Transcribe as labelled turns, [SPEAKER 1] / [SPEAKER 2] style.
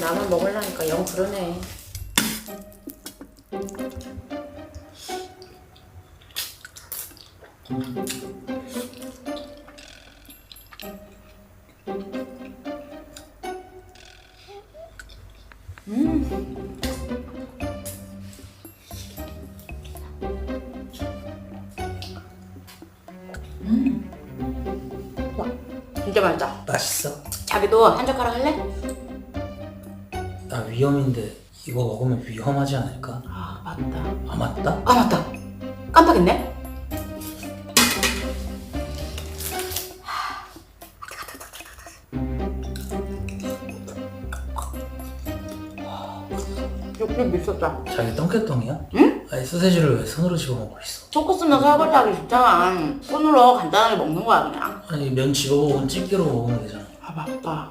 [SPEAKER 1] 나만 먹으려니까 영 그러네. 진짜 맛있다.
[SPEAKER 2] 맛있어?
[SPEAKER 1] 자기도 한 젓가락 할래?
[SPEAKER 2] 나 위험인데 이거 먹으면 위험하지 않을까?
[SPEAKER 1] 아 맞다.
[SPEAKER 2] 아 맞다?
[SPEAKER 1] 아 맞다. 깜빡했네. 역시 미쳤다.
[SPEAKER 2] 자기 똥개똥이야?
[SPEAKER 1] 응?
[SPEAKER 2] 아니 소세지를 왜 손으로 집어 먹고 있어?
[SPEAKER 1] 초코 쓰면 설거지 하기 쉽잖아. 손으로 간단하게 먹는 거야 그냥.
[SPEAKER 2] 아니 면 집어먹으면 집게로 먹으면 되잖아
[SPEAKER 1] 아 맞다.